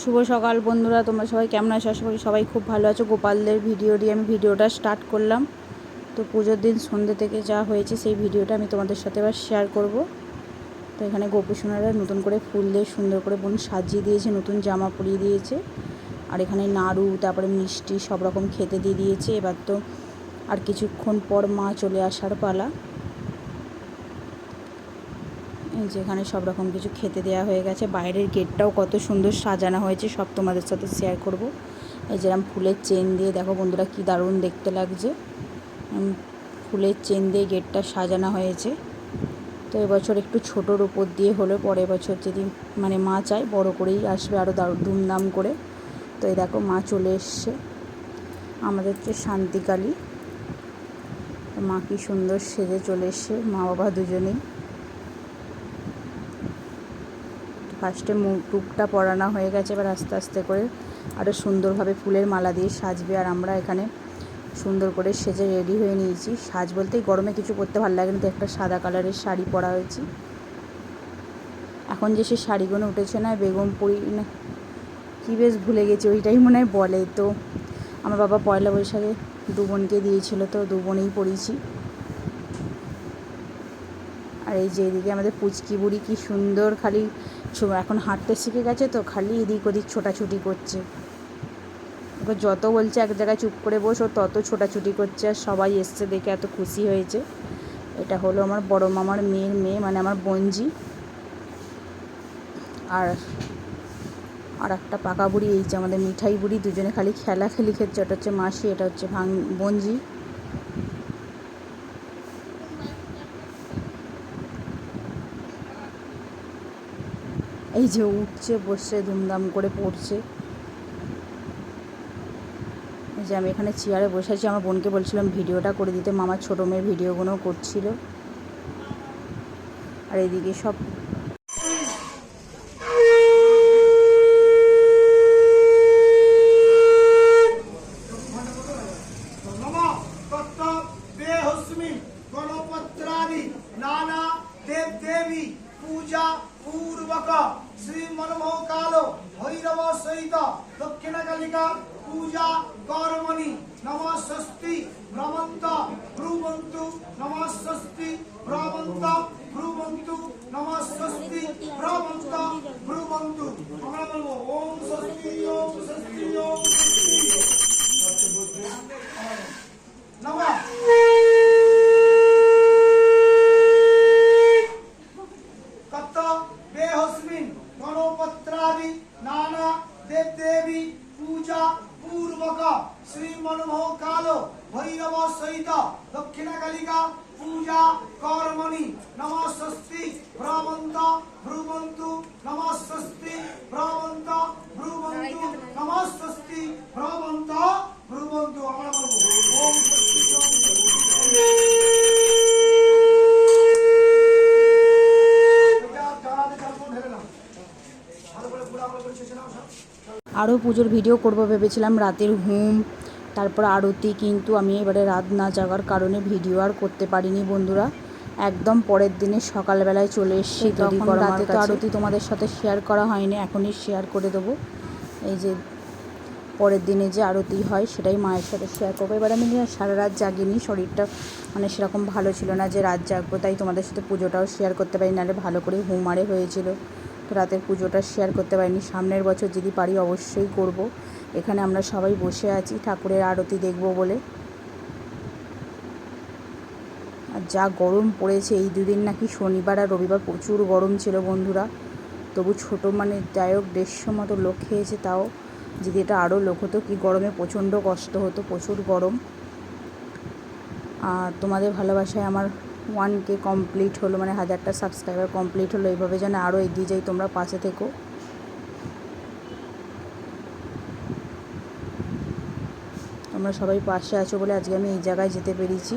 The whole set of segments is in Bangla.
শুভ সকাল বন্ধুরা, তোমরা সবাই কেমন আছো? আশা করি সবাই খুব ভালো আছো। গোপালদের ভিডিও দিয়ে আমি ভিডিওটা স্টার্ট করলাম। তো পুজোর দিন সন্ধ্যে থেকে যা হয়েছে সেই ভিডিওটা আমি তোমাদের সাথে এবার শেয়ার করব। তো এখানে গোপুসোনারা নতুন করে ফুল দিয়ে সুন্দর করে বোন সাজিয়ে দিয়েছে, নতুন জামা পরিয়ে দিয়েছে। আর এখানে নাড়ু, তারপরে মিষ্টি সব রকম খেতে দিয়ে দিয়েছে। এবার তো আর কিছুক্ষণ পর মা চলে আসার পালা। এই যে এখানে সব রকম কিছু খেতে দেওয়া হয়ে গেছে। বাইরের গেটটাও কত সুন্দর সাজানো হয়েছে, সব তোমাদের সাথে শেয়ার করব। এই যেরকম ফুলের চেন দিয়ে, দেখো বন্ধুরা কি দারুণ দেখতে লাগছে। ফুলের চেন দিয়ে গেটটা সাজানো হয়েছে। তো এবছর একটু ছোটোর উপর দিয়ে হলো, পরের বছর যদি মানে মা চায়, বড় করেই আসবে আরও দারুণ ধুমধাম করে। তো এই দেখো মা চলে এসছে। আমাদের হচ্ছে শান্তিকালী। মা কি সুন্দর সেজে চলে এসছে, মা বাবা দুজনেই। ফার্স্টে টুকটা পরানো হয়ে গেছে, এবার আস্তে আস্তে করে আরও সুন্দরভাবে ফুলের মালা দিয়ে সাজবে, আর আমরা এখানে সুন্দর করে সেজে রেডি হয়ে নিয়েছি। সাজ বলতেই গরমে কিছু করতে ভালো লাগে না তো একটা সাদা কালারের শাড়ি পরা হয়েছি। এখন যে সে শাড়িগুলো উঠেছে না, বেগম পরি, না, কী বেশ ভুলে গেছি, ওইটাই মনে হয় বলে। তো আমার বাবা পয়লা বৈশাখে দু বোনকে দিয়েছিল, তো দু বোনেই পড়েছি। আর এই যে এদিকে আমাদের পুচকি বুড়ি কি সুন্দর খালি এখন হাঁটতে শিখে গেছে তো, খালি এদিক ওদিক ছোটাছুটি করছে। ওকে যত বলছে এক জায়গায় চুপ করে বস ও তত ছোটাছুটি করছে আর সবাই এসছে দেখে এত খুশি হয়েছে। এটা হলো আমার বড় মামার মেয়ের মেয়ে মানে আমার বঞ্জি আর আর একটা পাকা বুড়ি, এই যে আমাদের মিঠাই বুড়ি, দুজনে খালি খেলা খেলি খেলছে। ওটা হচ্ছে মাসি, এটা হচ্ছে ভাং বঞ্জি এই যে উঠছে, বসছে, ধুমধাম করে পড়ছে। যে আমি এখানে চেয়ারে বসে আছি আমার বোনকে বলছিলাম ভিডিওটা করে দিতে। মামার ছোটো মেয়ের ভিডিওগুলো করছিল। আর এইদিকে সব নানা দেব দেবী পূজা পূর্বক শ্রী মনমোহকাল ভৈরব সহিত দক্ষিণ কালিকা পূজা কর্মণি নমস্বস্তি ভ্রমন্ত ভ্রুমন্তু নমস্বস্তি ভ্রমন্ত ভ্রুমন্তু নমস্বস্তি ভ্রমন্ত ভ্রুমন্তু আমরা বলবো ওম স্বস্তি ওম স্বস্তি ওম স্বস্তি আরও পুজোর ভিডিও করব ভেবেছিলাম রাতের ঘুম তারপর আরতি কিন্তু আমি এবারে রাত না জাগার কারণে ভিডিও আর করতে পারিনি বন্ধুরা। একদম পরের দিনে সকালবেলায় চলে এসেছি তখন রাতে তো আরতি তোমাদের সাথে শেয়ার করা হয়নি এখনই শেয়ার করে দেবো। এই যে পরের দিনে যে আরতি হয় সেটাই মায়ের সাথে শেয়ার করব। এবার আমি সারা রাত জাগিনি শরীরটা মানে সেরকম ভালো ছিল না যে রাত জাগবো তাই তোমাদের সাথে পুজোটাও শেয়ার করতে পারি নাহলে ভালো করে হুমারে হয়েছিল। তো রাতের পুজোটা শেয়ার করতে পারিনি। সামনের বছর যদি পারি অবশ্যই করব। এখানে আমরা সবাই বসে আছি, ঠাকুরের আরতি দেখব বলে। আর যা গরম পড়েছে, এই দুদিন নাকি শনিবার আর রবিবার প্রচুর গরম ছিল বন্ধুরা। তবু ছোটো মানে যাই হোক, দেড়শো মতো লোক খেয়েছে তাও। যদি এটা আরও লোক হতো, কি গরমে প্রচণ্ড কষ্ট হতো, প্রচুর গরম। আর তোমাদের ভালোবাসায় আমার ওয়ান কে কমপ্লিট হলো মানে হাজারটা সাবস্ক্রাইবার কমপ্লিট হলো, এইভাবে যেন আরও এগিয়ে যাই তোমরা পাশে থেকো। তোমরা সবাই পাশে আছো বলে আজকে আমি এই জায়গায় যেতে পেরেছি।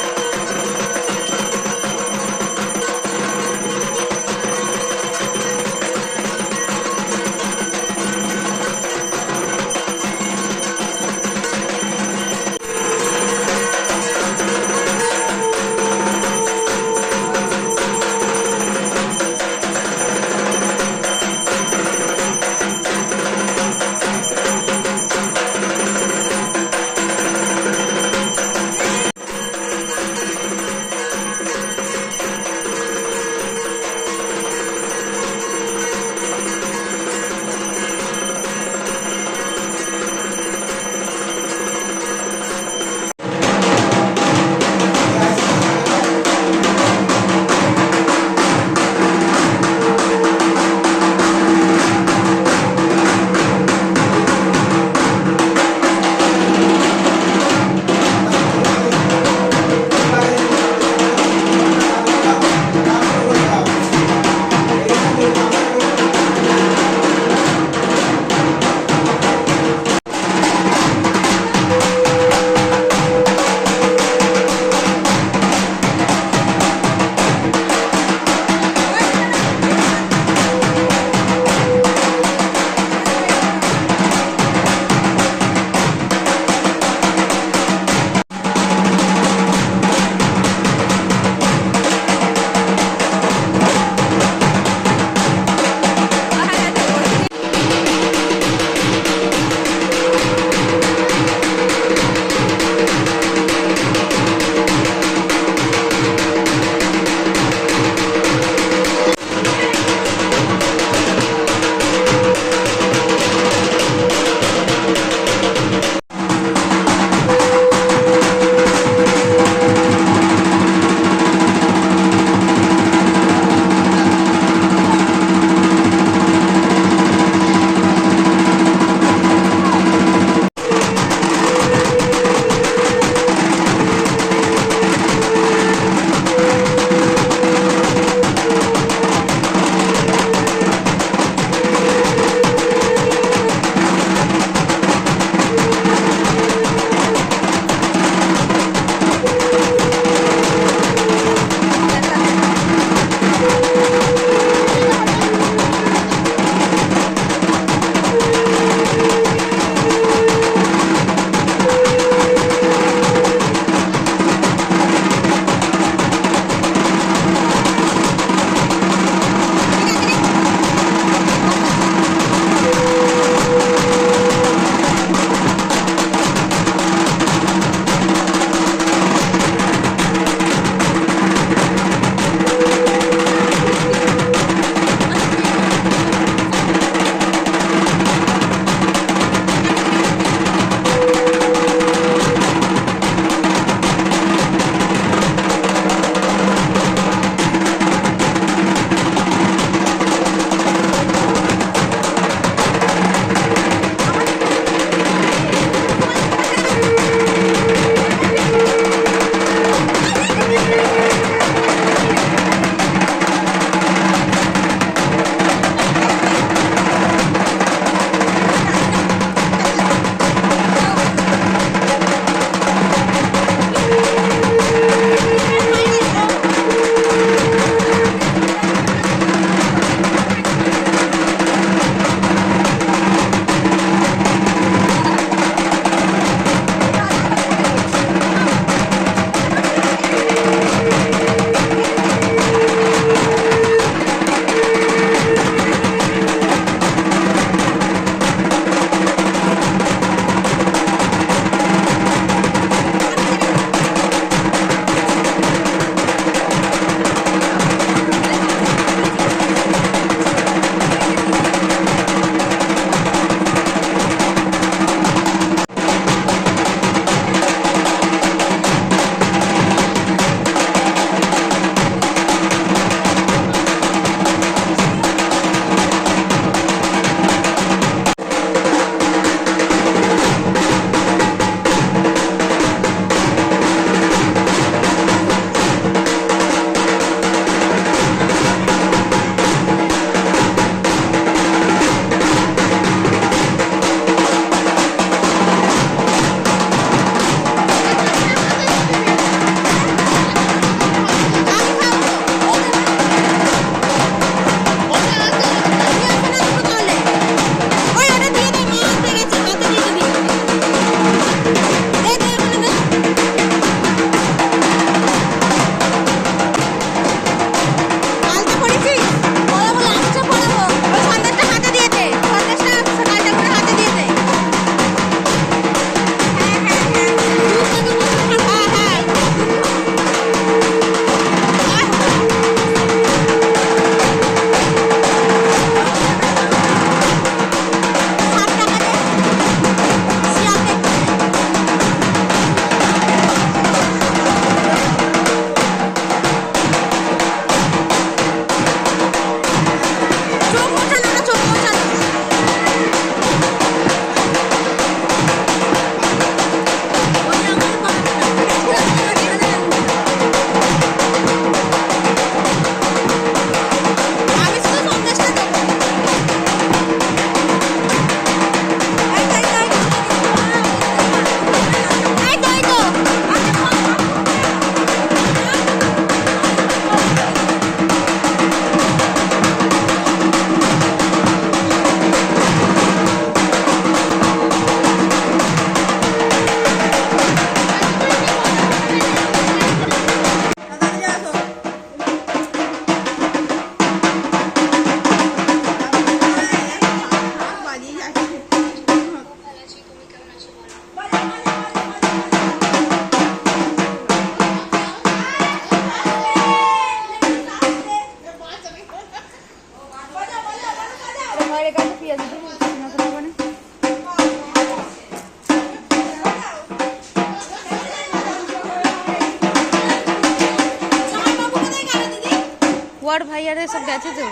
বর ভাইয়ারে সব গেছে তো।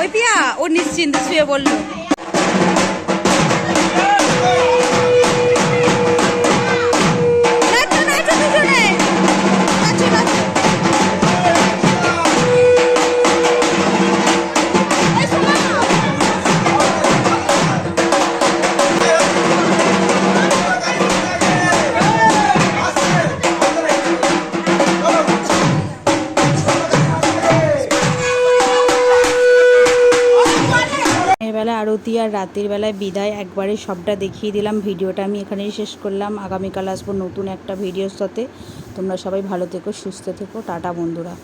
ওই পিয়া ও নিশ্চিন্তে শুয়ে বলল। আর রাতের বেলায় বিদায়। একবারে সবটা দেখিয়ে দিলাম। ভিডিওটা আমি এখানেই শেষ করলাম। আগামীকাল আসব নতুন একটা ভিডিওর সাথে। তোমরা সবাই ভালো থেকো, সুস্থ থেকো। টাটা বন্ধুরা।